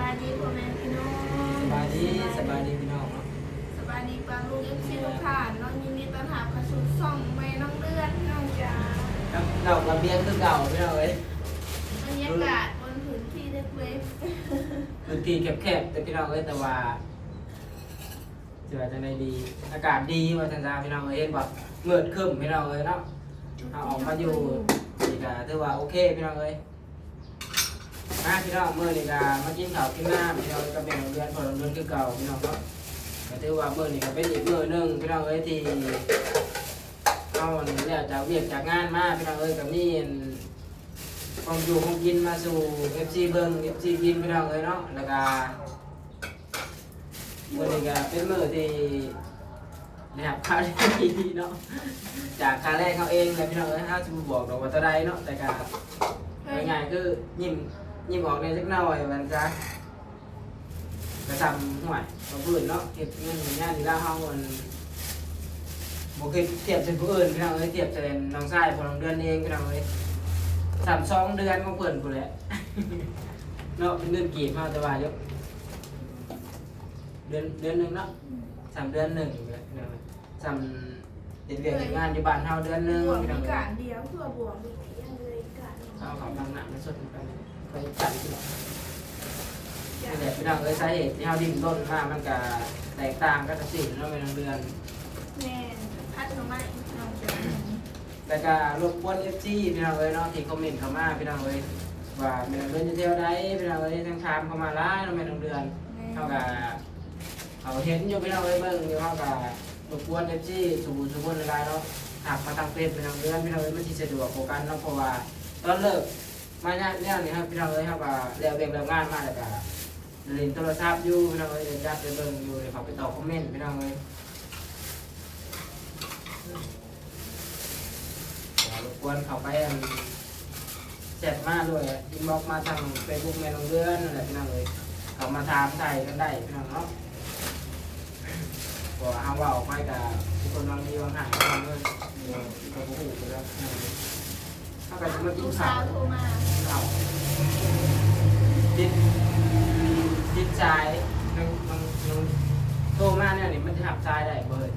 บายดีพ่อแม่พี่น้องสบายดีสบายดีพี่น้องเนาะสบายดีปาลูกเอฟซีทุกท่านน้องยินดีต้อนรับเข้าสู่ช่องแม่น้องเลือดน้องจ๋าครับเรากับเบียร์คือเก่าพี่น้องเอ้ยบรรยากาศบนพื้นที่เล็กพื้นที่แคบๆแต่พี่น้องเอ้ยแต่ว่าจะว่าจะในดี อากาศดีว่าทันซาพี่น้องเอ้ยเห็นแบบเงือดขึ้นพี่น้องเอ้ยเนาะๆเอาออกมาอยู่นี่ก็ถือว่าโอเคพี่น้องเอ้ย มาพี่น้องมื้อนี้ก็มากินข้าวกินน้ำพี่น้องก็เป็นโรงเรียนพอโรงเรียนคือเก่าพี่น้องเนาะก็ถือว่ามื้อนี้ก็เป็นอีกมื้อหนึงพี่น้องเอ้ยที่เอาแล้วจากเวียกจากงานมาพี่น้องเอ้ยก็มีอันของอยู่ของกินมาสู่ FC เบิ่ง FC กินพี่น้องเอ้ยเนาะแล้วก็มื้อนี้ก็เป็นมื้อที่นะครับข้าวดีเนาะจากครั้งแรกเขาเองเลยพี่น้องเอ้ยถ้าจะบอกดอกว่าเท่าใดเนาะแต่การง่ายๆคือยิ้ม ยิ้มออกในสักหน่อยมันจะกระทำห่วยมาพื้นเนาะเก็บเงินอย่างนี้ที่ล่าห้องมันบอกเคยเทียบเป็นผู้อื่นพี่น้องเอ้ยเทียบเป็นน้องชายของน้องเดือนเองพี่น้องเอ้ยสามสองเดือนของเพื่อนกูแหละเนาะเป็นเดือนกีบมาแต่ว่าเยอะเดือนเดือนหนึ่งเนาะสามเดือนหนึ่งเลยพี่น้องเอ้ยสามเด็กเรียนเฮ็ดงานอยู่บ้านเฮาเดือนหนึ่งบวกพี่น้มีองเอ้ยการเดียวเพื่อบวกมีอย่างเลยการเอาของทางหนักมาสดกัน ไปจัดที่หลังนี่แหละพี่น้องเอ้ยสาเหตุที่เฮาดิ้นรนมามันก็แตกต่างกันตัดสินเนาะเป็นเดือน แม่พัดหน่อไม้น้องจ๋าแต่ก็รบกวน FG พี่น้องเอ้ยเนาะที่คอมเมนต์เข้ามาพี่น้องเอ้ยว่าแม่นเดือนจะเที่ยวใดพี่น้องเอ้ยทั้งถามเข้ามาหลายเนาะแม่นเดือนเฮาก็เขาเห็นอยู่พี่น้องเอ้ยเบิ่งอยู่เฮาก็รบกวน FG สู่สู่คนหลายๆเนาะหักมาทางเฟซพี่น้องเดือนพี่น้องเอ้ยมันสิสะดวกกว่ากันเนาะเพราะว่าตอนเลิก มาเนี่ยเนี่ยนี่ครับพี่น้องเอ้ยเฮาก็แล้วเบ่งแล้วงานมาแล้วก็เล่นโทรศัพท์อยู่พี่น้องเอ้ยเดี๋ยวจับไปเบิ่งอยู่เดี๋ยวเขาไปตอบคอมเมนต์พี่น้องเอ้ยเดี๋ยวรบกวนเขาไปอันแชทมาด้วยอินบ็อกมาทางเฟซบุ๊กแม่น้องเดือนนั่นแหละพี่น้องเอ้ยเขามาถามไทยกันได้พี่น้องเนาะบอกว่าเอาว่าออกไปกับทุกคนบางทีบางหายพี่น้องเอ้ยเดี๋ยวเขาก็หูไปแล้วพี่น้องเอ้ย ถ้าไปจะมากิลูนกข้าสาววโทรมาข้าวดิดดิดใจมันมันมันโตมาเนี่ยนี่มันจะหับใจได้เบิด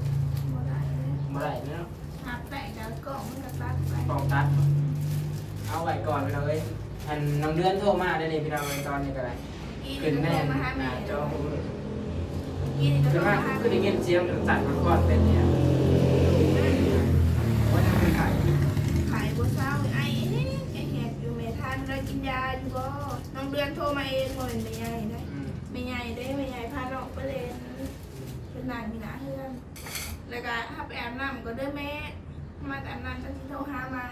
บ่ได้เลยเมื่อไหร่เนาะหักแตกแล้วกล่องมันก็ตัดไปกองตัด เอาไว้ก่อนพี่น้องเอ้ยอันน้องเดือนโทรมาได้เลยพี่น้องเอ้ยตอนนี้ก็ได้อีนี่ขึ้นก็แน่โทรนมาหาหแม่น้าจอผมอีนี่ก็คือโทรว่ามาหาคือได้แม่ยินเสียงสั่นมันก่อนเป็นเนี่ย กินยาอยู่บ่น้องเดือนโทรมาเองบ่เป็นไม่ใหญ่ได้อืมไม่ใหญ่ได้ไม่ใหญ่พาน้องไปเล่นเป็นนางมีหนาเฮือนแล้วก็ถ้าไปอาบน้ำก็เด้อแม่มาแต่อาบน้ำตั้งที่โทรหาใหม่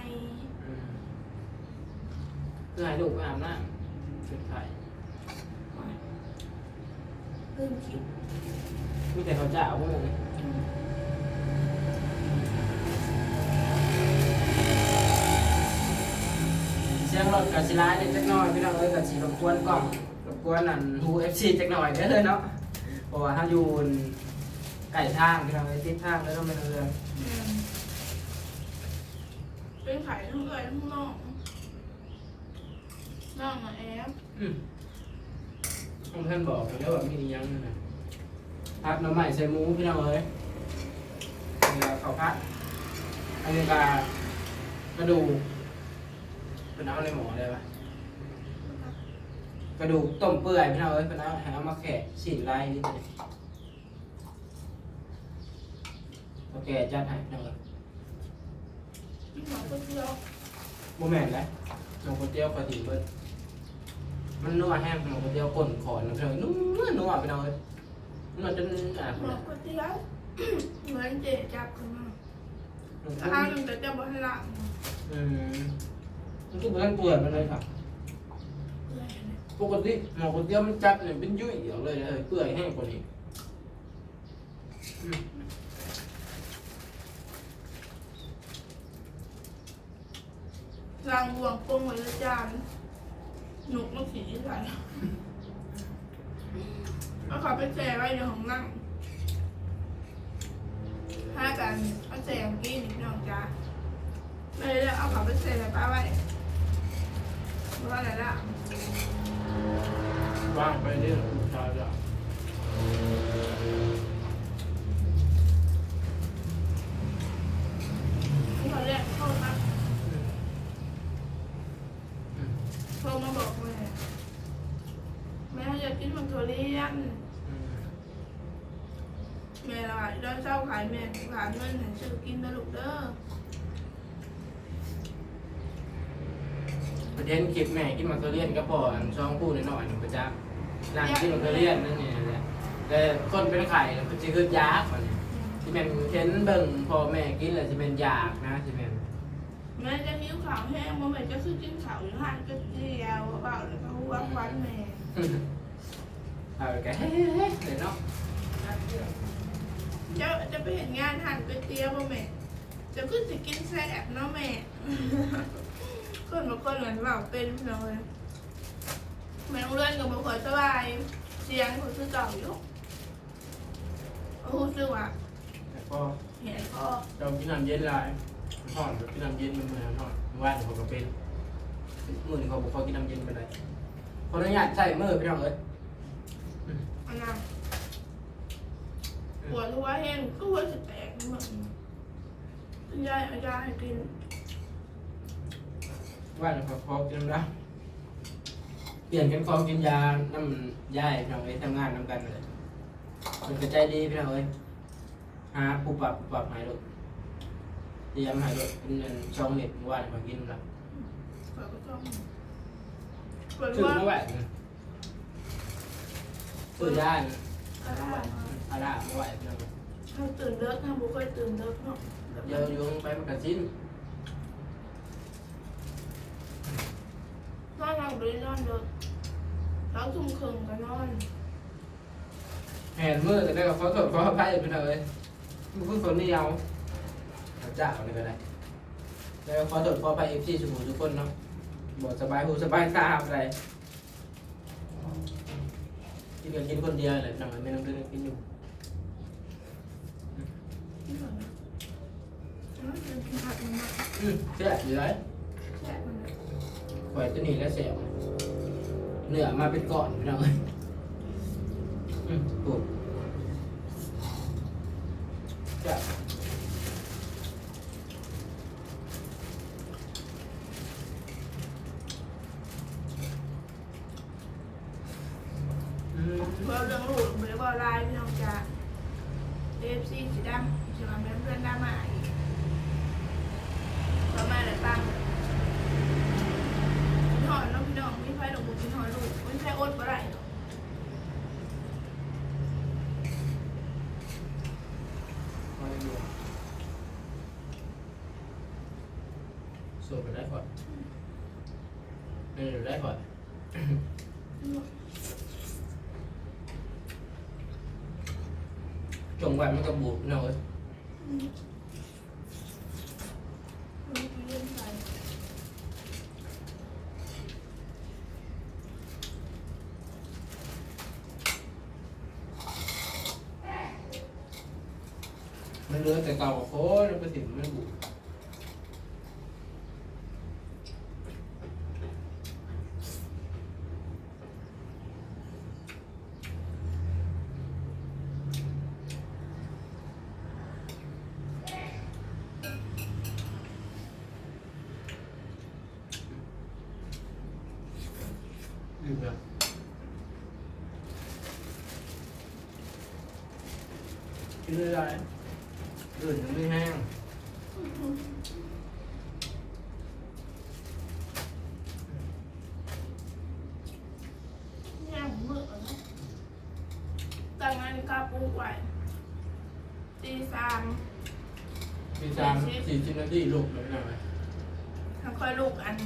อืมคือให้ลูกไปอาบน้ำเป็นไข่เพิ่มคิด มีแต่เขาจะเอาพวกนี้เสี กับสิร้ายเล็กจักหน่อยพี่น้องเอ้ยกับสีรบกวนกล่องรบกวนนั่นฮูเอฟซีจักหน่อยเด้อเนาะเพราะว่าถ้าอยู่ไก่ทางพี่น้องเอ้ยติดทางแล้วต้องเป็นเรืออืมเป็นไข่ทั้งเอ่ยทั้งน้องน้องอะแอบอืมต้องเพื่อนบอกอยู่แล้วว่ามีอีหยังนั่นนะพัดน้ำใหม่ใส่หมูพี่น้องเอ้ยเวลาเขาพัดอันนี้ก็กระดูก เป็นเอาในหมอเลยปะกระดูกต้มเปื่อยพี่น้องเอ้ยเป็นเอาให้เอามาแขะฉีดลายนิดหนึงโอเคจัดให้พี่น้องเอ้ยกินหมอคนเดียวโมแมนแล้วหนมก๋วยเตี๋ยวปกติเบิดมันนัวแห้งหนมก๋วยเตี๋ยวก้นขอนนะพี่น้องนัวนัวไปหน่อยนัวจนอะหมอคนเดียวเหมือนเจ๊จับกันมาอืมข้าวหนึงแต่จะบ่ให้ละอืม มันก็เหมือนเปื่อยมันเลยครับเลยเนี่ยปกติหมอก๋วยเตี๋ยวมันจับเนี่ยเป็นยุ่ยอย่างเลยเออเปื่อยแห้งกว่านี้รางบวงปงไว้เลยจานหนุกมันสีใสเอาขับไปแช่ไว้ในห้องนั่งห้ากันเอาแช่เมื่อกี้นิดหน่อยจ้าเลยแล้เอาขับไปแช่ไว้ป้าไว้ ว่าอะไรล่ะว่างไปเรื่องผู้ชายจะที่เขาเรียกเข้ามาโทรมาบอกแม่ แม่อยากกินมังโทเรียน แม่ละเดินเช้าขายแม่ขายเงินให้ซื้อกินนะลูกเด้อ ประเด็นคลิปแม่กินมักเกอเลียนก็พออันช่องพูดหน่อยๆหนึ่งประจักษ์นางกินมักเกอเลียนนั่นนี่แหละแต่คนเป็นไข่แล้วก็จะคือยากมันเนี่ยที่แม่นเห็นเบิ่งพอแม่กินแล้วจะเป็นยากนะที่แม่นแม่จะหิวข่าวแห้งบ่แม่จะซื้อกินข่าวอยู่ห้างก็เดียวเบาแล้วก็วักวันแม่เอาไปแกเฮ้ยๆเลยเนาะจะจะไปเห็นงานหันก๋วยเตี๋ยวบ่แม่จะขึ้นสิกินแซ่บเนาะแม่ คนบางคนเหมือนเบาเป็นพี่น้องเลยแม่ต้องเลื่อนกับบางคนสบายเสียงคนคือเก่าอยู่โอ้โหซื้อว่ะแต่ก็เห็นก็เรากินน้ำเย็นหลายหอนกินน้ำเย็นมันเหมือนหอนว่านเขาก็เป็นมือนี่เขาบอกเขากินน้ำเย็นไปเลยขออนุญาตใส่มือพี่น้องเอ้ยอันนั้นปวดหัวแห้งก็หัวจะแตกเหมือนคุณยายเอายาให้กิน ว่าแล้วเขาขอกินแล้วเปลี่ยนกันขอกินยาน้ำย่ายพี่น้องเอ้ยทำงานนำกันเลยมันกระใจดีพี่น้องเอ้ยหาปุบปับปุบปับหายรถเตรียมหายรถเป็นเงินช่องเน็ตเมื่อว่านมากินแล้วปวดก็ต้องปวดถึงหัวเมื่อไหร่ซื้อย่านก็ได้อาราเมื่อไหร่พี่น้องเอ้ยถ้าตื่นเลิกถ้าบุเคยตื่นเลิกเนาะเดี๋ยวโยงไปมันกระชิ้น นอนหลับเลยนอนเลิกแล้วทุ่มครึ่งก็นอนแหนมือแต่ได้กับเขาสดเขาไพ่พี่น้องเอ้ยมันคือคนนี้เอาเจ้าเลยก็ได้แล้วขอโทษขอไปเอฟซีสมุทุกคนเนาะบอกสบายหูสบายตาอะไรกินก็กินคนเดียวแหละหน่อยไม่ต้องเดินกินอยู่นี่ก่อนนะแล้วเดินกินผักมันมาอืมเสียอยู่ไรแช่มันนะ ปล่อยตัวนี้แล้วเสียเนื้อมาเป็นก้อนพี่น้องเอ้ยอืมปุ๊บะอืม เบอร์เรื่องลูกเบอร์บอลไลน์พี่น้องจ๋าเอฟซีสีดำจะมาเป็นเพื่อนดำมาอีกประมาณไหนบ้างกินหอยน้องพี่น้องไม่ไพ่ดอกบุญกินห อยลูกไม่ใช่อดบ่ได้หรอกเอาไปดูสูบไปได้ก่อนเออได้ก่อนจงไว้มันก็บูดเนาะเอ้ย อืมอืมเล่นไป มันเหลือแต่เก่าโค้ดมันสิมันบูดอยู่แบบกินอะไร อื่นยังไม่แห้งแง่มือนะแต่งงานกาปูไว้ตีสามพี่สามสี่สิบนาทีลุกเลยนะไหมถ้าค่อยลูกอัน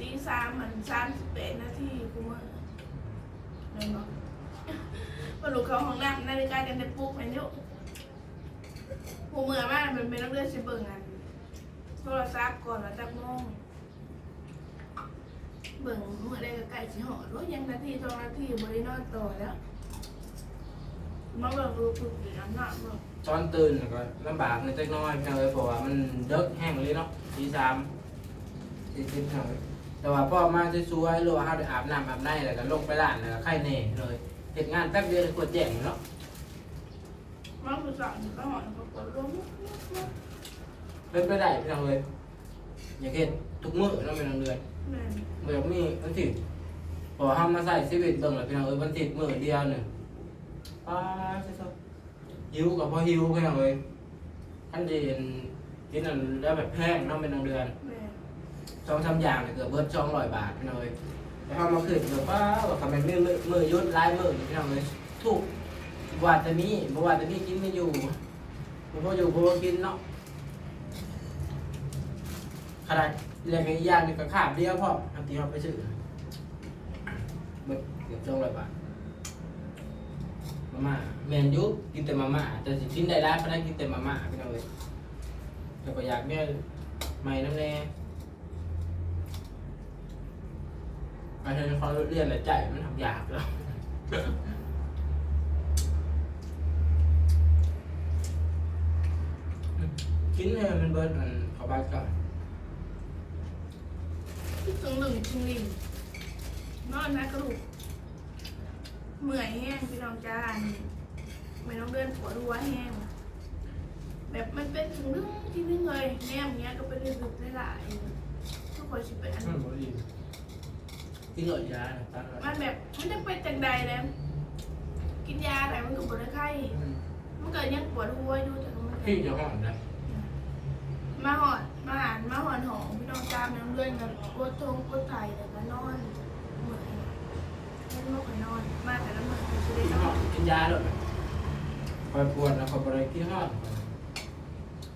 ตีสามมันสามสิบแปดนาทีกูมือเลยบอกพอลูกเขาห้องน้ำนาฬิกาจะได้ปลุกมันอยู่ กูเมื่อมากมันเป็นนักเรียนสิเบิ่งอันโทรศัพท์ก่อนแล้วจักโมงเบิ่งเมื่อได้ก็ใกล้สิหอดว่ายังนาทีสองนาทีบริโนอนต่อแล้วมาเบิ่งดูปลุกอัน้ำหนักเบิ่งตอนตื่นก็ลำบากในอยจักน้อยเพี่น้องเอ้ยเพราะว่ามันเดิกแห้งเลยเนาะทีสามสี่สิบหน่อยแต่ว่าพ่อมาสวยๆหรือว่าเขาได้อาบน้ำอาบในแล้วก็ลงไปร้านแล้วก็ไข่แน่เลยเหตุงานแป๊บเดียวเลยกดแจ้งเนาะ มาคือสั่งก็หอนก็ปวดร้อนเป็นไปได้พี่น้องเลยอย่างเห็นทุกมื้อเนาะเป็นเดือนแม่เมื่อมีวันที่พอทำมาใส่ชีวิตเบิ่งแล้วพี่น้องเอ้ยวันที่มื้อเดียวหนึ่งป้าใช่ซะหิวกับพอหิวพี่น้องเลยท่านจะเห็นกินอันแล้วแบบแพงเนาะเป็นเดือนแม่สองสามอย่างเนี่ยเกือบเบิดสองร้อยบาทพี่น้องเลยแต่ ว่าทำไมมือมือมือยุดลายมือพี่น้องเลยถูกว่าแต่มีบ่ว่าแต่มีกินไม่อยู่บ่พออยู่บ่พอกินเนาะขนาดเรียนอีกอย่างหนึงก็ขาดเดียวพ่อทำตีเราไปซื้อเบิดเกือบสองร้อยบาทมาม่าแมนยุกินแต่มาม่าแต่สิกินได้ร้านเพราะนั้กินแต่มาม่าพี่น้องเลยแต่ก็อยากได้ใหม่น้ำแน่ไปเรียนเขาเรียนแต่ใจมันทำยากแล้ว กินให้มันเบิร์ดมันเขาบ้านก่อนถึงหนึ่งถึงหนึ่งนอนนะกระดูกเมื่อยแห้งพี่น้องจ้าไม่ต้องเดินปวดหัวแห้ง แบบมันเป็นถึงเรื่องที่นึงเลยแนมเนี้ยก็เป็นเรื่องได้หลายทุกคนสิเป็นอันมันบ่ดีกินหลอดยานะตั้งมันแบบมันจะเป็นจังใดแล้วกินยาอะไรมันก็ปวดไข้มันเกิดยังปวดหัวอยู่แต่มันพี่จะห่อนนะ มาหอดมาหานมาหอนหองพี่น้องจามน้ำเลือดกันปวดท้องปวดไตแต่ก็นอนเหมือนเล่นโรคนอน มาแต่ละเหมือคือจะได้นอนกินยาด้วยคอยปวดนะคอยบริกินห่อน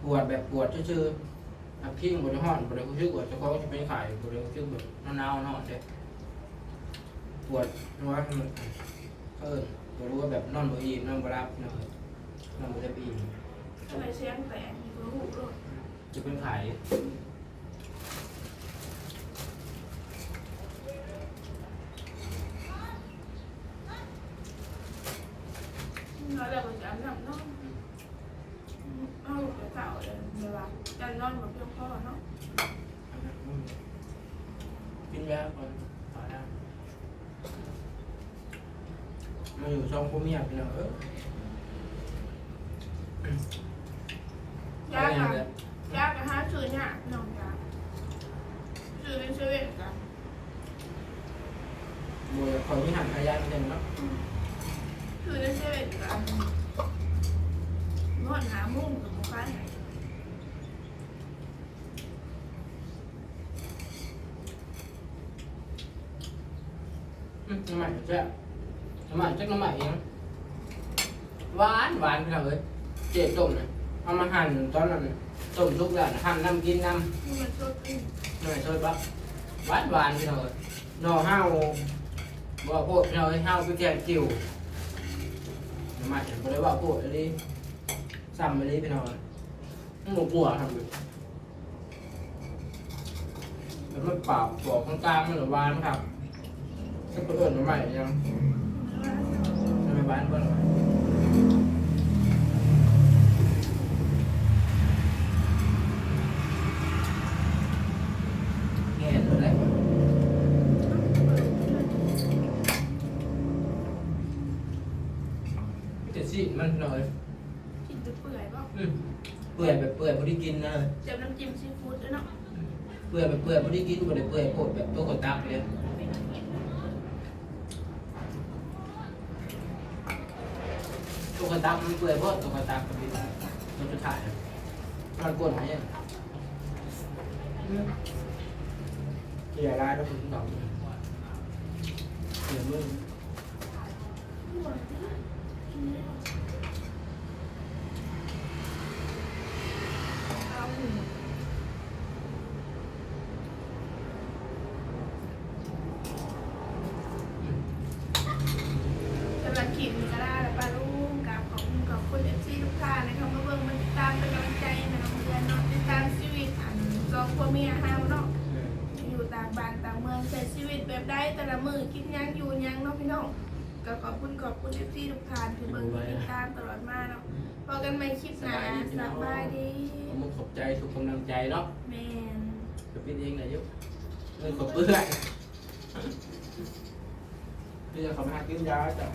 ปวดแบบปวดชื่อๆอักขี้บริห่อนบริชื่อปวดเฉพาะจะเป็นไข่บริชื่อแบบนาวๆนอนเด้ปวดน้อยมันเออบ่รู้ว่าแบบนอนบ่อิ่มนอนบ่รับนอนนอนบ่ได้อิ่มก็เลยเสียงแตกมีคนหูโรค จะเป็นไข่น้อยแล้วก็จะนำนอนเอาลูกไปเก่าเลยเวลาจะนอนแบบเพียงพอเนาะกินยาก่อนตายแล้วมาอยู่ช่องพวกเมียพี่น้องเออยากค่ะยากกับห้าชื่อเนี่ยน้องยาก ชื่อเป็นชื่อเว่นกันบัวคอยมีหันขยายไปเต็มเนาะชื่อเป็นชื่อเว่นกันนวดหามุ่งกับหมูฟ้าไหนอืมน้ำใหม่แซ่บน้ำใหม่จักน้ำใหม่เองหวานหวานพี่น้องเอ้ยเจ๊ต้มนะเอามาหั่นตอนนั้น ต้มทุกอย่างหั่นน้ำกินน้ำหน่อยช่วยปั๊บหวานหวานพี่น้องเอ้ยหน่อห้าวบอกโคตรพี่น้องเอ้ห้าวไปแกงกิ่วน้ำใหม่ผมเลยว่าโคตรอันนี้ซ้ำอันนี้พี่น้องเอ้ยหมูปัวทำอยู่แล้วมันเปล่าบอกข้างกลางมันหรือหวานครับถ้าเปิดหม่อยยังทำไมหวานเปิดหน่อยแง่ตัวแรกจะสิ มันหน่อยกินจะเปื่อยป่ะอืมเปื่อยแบบเปื่อยพอดีกินนะ เจียวน้ำจิ้มซีฟู้ดด้วยเนาะเปื่อยแบบเปื่อยพอดีกินบ่ได้เปื่อยโคตรแบบตัวคนตักเลยตัวคนตักมันเปื่อยโคตรตัวคนตักมันเป็นตัวสุดท้ายอะมันกวนหายยังเกี่ยรายแล้วคุณต้องเดี๋ยวมึงเอาหูสำหรับคลิปนี้ก็ได้แล้วป้าลุงกับขอบคุณขอบคุณเอฟซีทุกท่านนะครับมาเบิ่งมาติดตามเป็นกำลังใจให้น้องเดือนเนาะติดตามชีวิตอันสองพ่อเมียห้าวเนาะ อยู่ต่างบ้านต่างเมืองใช้ชีวิต แบบได้แต่ละมือกินหยังอยู่หยังเนาะพี่น้องก็ขอบคุณขอบคุณเอฟซีทุกท่านที่เบิ่งที่ติดตามตลอดมาเนาะพอกันใหม่คลิปหน้าสบายดีผมขอบใจทุกกำลังใจเนาะแมนจะเป็นเองนะยุโเงินกับเพื่อนที่จะเขาไปหากินยาจ้ะ